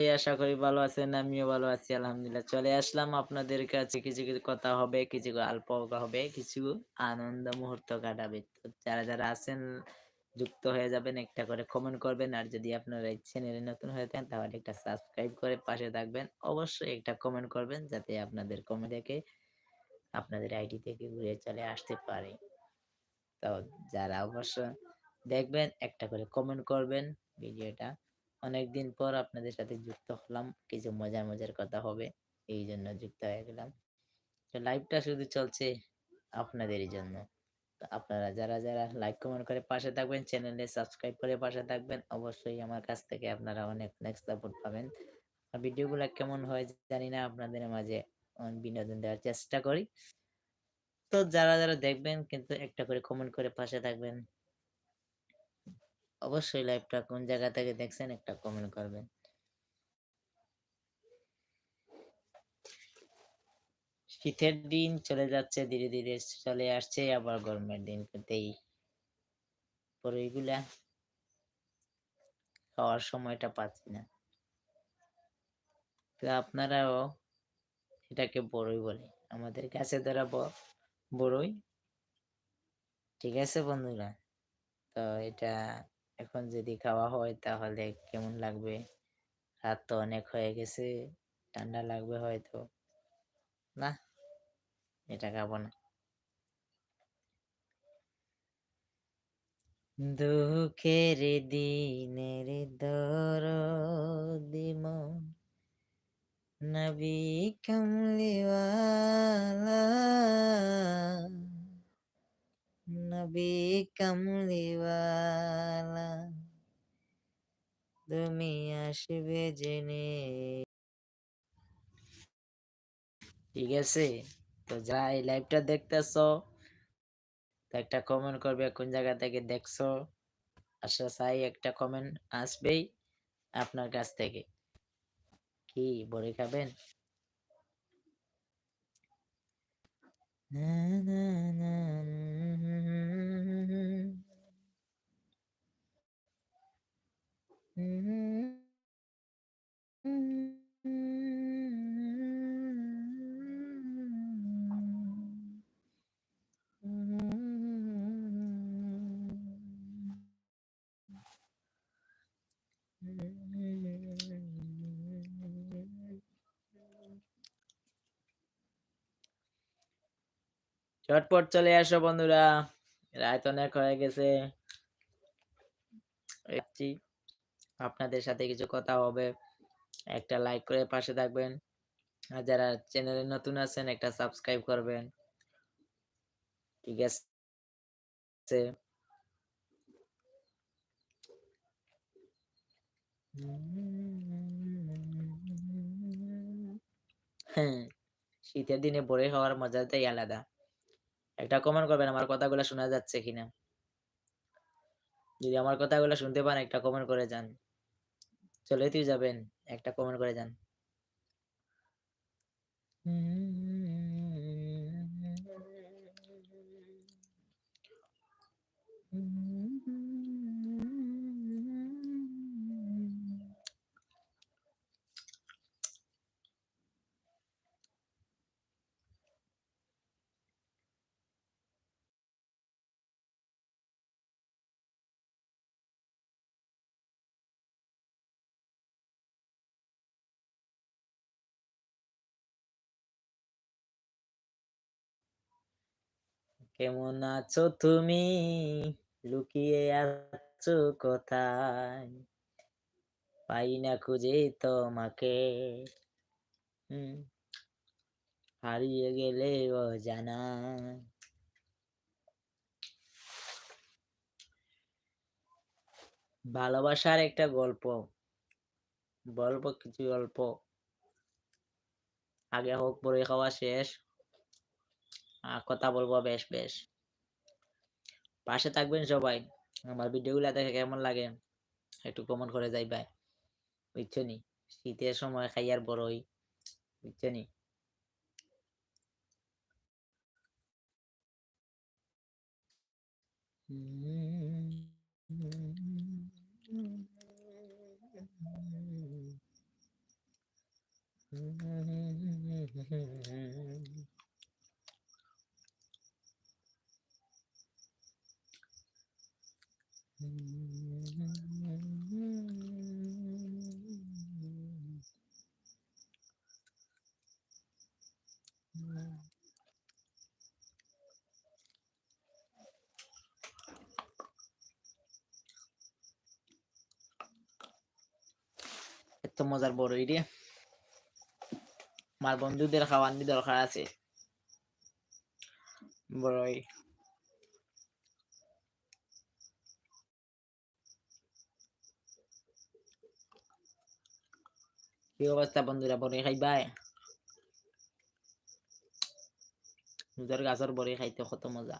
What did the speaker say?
আশা করি ভালো আছেন, আমিও ভালো আছি, আলহামদুলিল্লাহ। চলে আসলাম আপনাদের কাছে। কিছু কিছু কথা হবে, কিছু অল্প হবে, কিছু আনন্দ মুহূর্ত কাটাবে। যারা যারা আছেন, যুক্ত হয়ে যাবেন, একটা করে কমেন্ট করবেন। আর যদি আপনারা এই চ্যানেলে নতুন হয়ে থাকেন, তাহলে একটা সাবস্ক্রাইব করে পাশে থাকবেন। অবশ্যই একটা কমেন্ট করবেন, যাতে আপনাদের কমেন্ট দেখে আপনাদের আইডি থেকে ঘুরে চলে আসতে পারে। তো যারা অবশ্য দেখবেন, একটা করে কমেন্ট করবেন ভিডিওটা। অনেকদিন পর আপনাদের সাথে যুক্ত হলাম। কিছু মজার মজার কথা হবে, এই জন্য যুক্ত হয়ে গেলাম। তো লাইভটা শুধু চলছে আপনাদেরই জন্য। আপনারা যারা যারা লাইক কমেন্ট করে পাশে থাকবেন চ্যানেলে সাবস্ক্রাইব করে পাশে থাকবেন, অবশ্যই আমার কাছ থেকে আপনারা অনেক অনেক সাপোর্ট পাবেন। ভিডিওগুলো কেমন হয় জানি না, আপনাদের মাঝে বিনোদন দেওয়ার চেষ্টা করি। তো যারা যারা দেখবেন, কিন্তু একটা করে কমেন্ট করে পাশে থাকবেন অবশ্যই লাইভটা কোন জায়গা থেকে দেখছেন একটা কমেন্ট করবেন। শীতের দিন চলে যাচ্ছে, ধীরে ধীরে চলে আসছে, আবার গরমের দিন কিন্তু এই খাওয়ার সময়টা পাচ্ছি না। তো আপনারাও এটাকে বড়ই বলে, আমাদের কাছে ধরা বড়ই। ঠিক আছে বন্ধুরা, তো এটা এখন যদি খাওয়া হয় তাহলে কেমন লাগবে? রাত তো অনেক হয়ে গেছে, ঠান্ডা লাগবে হয়তো। না, এটা খাব না। দুঃখের দিনের দর দিম নবী কমলিওয়ালা নবী কমলিওয়ালা তুমি আসবে জেনে ঠিক আছে, তো যা এই লাইভটা দেখতেছ একটা কমেন্ট করবে কোন জায়গা থেকে দেখছ? আশা চাই একটা কমেন্ট আসবেই আপনার কাছ থেকে। কি, বড়ি খাবেন? না না না চটপট চলে আসো বন্ধুরা। রাত অনেক হয়ে গেছে। আপনাদের সাথে কিছু কথা হবে। একটা লাইক করে পাশে থাকবেন। আর যারা চ্যানেলে নতুন আছেন, একটা সাবস্ক্রাইব করবেন। ঠিক আছে। হ্যাঁ শীতের দিনে বড়ি হওয়ার মজাটাই আলাদা। একটা কমেন্ট করবেন, আমার কথাগুলো শোনা যাচ্ছে কিনা? যদি আমার কথাগুলো শুনতে পান, একটা কমেন্ট করে যান। চলে তুই যাবেন, একটা কমেন্ট করে যান। কেমন আছো তুমি? লুকিয়ে আছো কোথায়? পাই না খুঁজে তোমাকে। হারিয়ে গেলে ও জানা ভালোবাসার একটা গল্প। বলব কিছু গল্প। আগে হোক, পরে খাওয়া শেষ। কথা বলব বেশ বেশ। পাশে থাকবেন সবাই। আমার ভিডিওগুলো দেখে কেমন লাগে? একটু কমেন্ট করে যাইবাই বুঝছ নি? শীতের সময় খাইয়ার বড়ই। বুঝছ নি? এত মজার বড়ই রে। আমার বন্ধুদের খাওয়ানি দরকার আছে। বড়ই। কি অবস্থা বন্ধুরা, বড়ই খাইবাই নিজের গাছের বড়ি খাইতে কত মজা।